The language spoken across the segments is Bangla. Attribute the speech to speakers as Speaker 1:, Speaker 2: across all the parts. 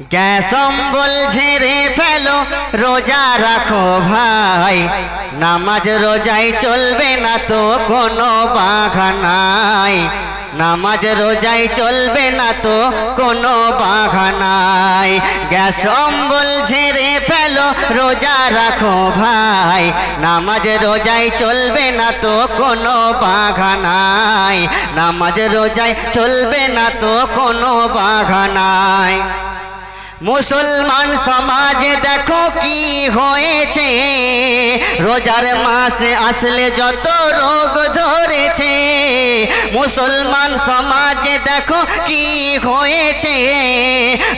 Speaker 1: গ্যাস অম্বল ঝেড়ে ফেলো, রোজা রাখো ভাই। নামাজ রোজাই চলবে না তো কোনো বাঘানাই নামাজ রোজাই চলবে না তো কোনো বাঘানাই গ্যাস অম্বল ঝেড়ে ফেলো, রোজা রাখো ভাই। নামাজ রোজাই চলবে না তো কোনো বাঘানাই নামাজ রোজাই চলবে না তো কোনো বাঘানাই মুসলমান সমাজে দেখো কি হয়েছে। রোজার মাসে আসলে যত রোগ ধরেছে। মুসলমান সমাজে দেখো কি হয়েছে।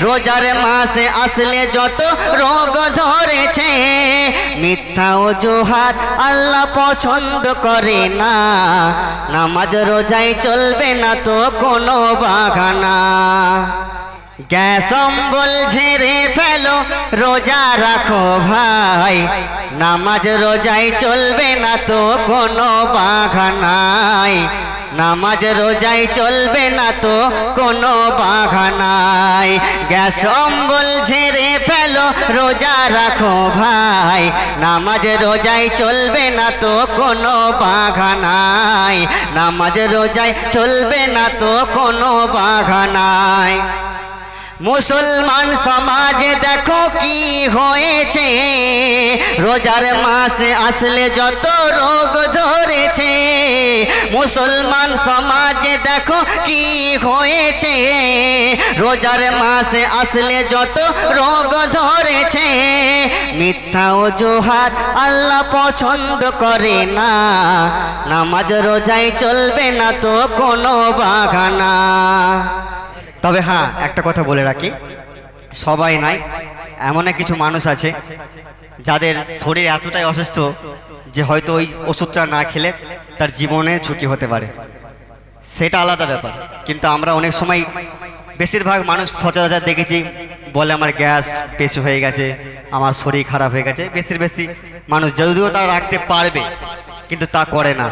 Speaker 1: রোজার মাসে আসলে যত রোগ ধরেছে। মিথ্যা অজুহাত আল্লাহ পছন্দ করে না। নামাজ রোজাই চলবে না তো কোনো বাগানা গ্যাস অম্বল ঝেড়ে ফেলো, রোজা রাখো ভাই। নামাজ রোজাই চলবে না তো কোনো বাঘানাই নামাজ রোজাই চলবে না তো কোনো বাঘানাই গ্যাস অম্বল ঝেড়ে ফেলো, রোজা রাখো ভাই। নামাজ রোজাই চলবে না তো কোনো বাঘানাই নামাজ রোজাই চলবে না তো কোনো বাঘানাই মুসলমান সমাজে দেখো কি হয়েছে। রোজার মাসে আসলে যত রোগ ধরেছে। মুসলমান সমাজে দেখো কি হয়েছে। রোজার মাসে আসলে যত রোগ ধরেছে। মিথ্যা অজুহাত আল্লাহ পছন্দ করে না। নামাজ রোজাই চলবে না তো কোনো বাগানা তবে হ্যাঁ একটা কথা বলে রাখি। সবাই নাই, এমন কিছু মানুষ আছে, যাদের শরীর এতটাই অসুস্থ যে হয়তো ওই ওষুধটা না খেলে তার জীবনের ঝুঁকি হতে পারে। সেটা আলাদা ব্যাপার। কিন্তু আমরা অনেক সময় বেশিরভাগ মানুষ সচরাচর দেখেছি, বলে আমার গ্যাস বেশি হয়ে গেছে, আমার শরীর খারাপ হয়ে গেছে। বেশির বেশি মানুষ, যদিও তারা রাখতে পারবে, কিন্তু তা করে না।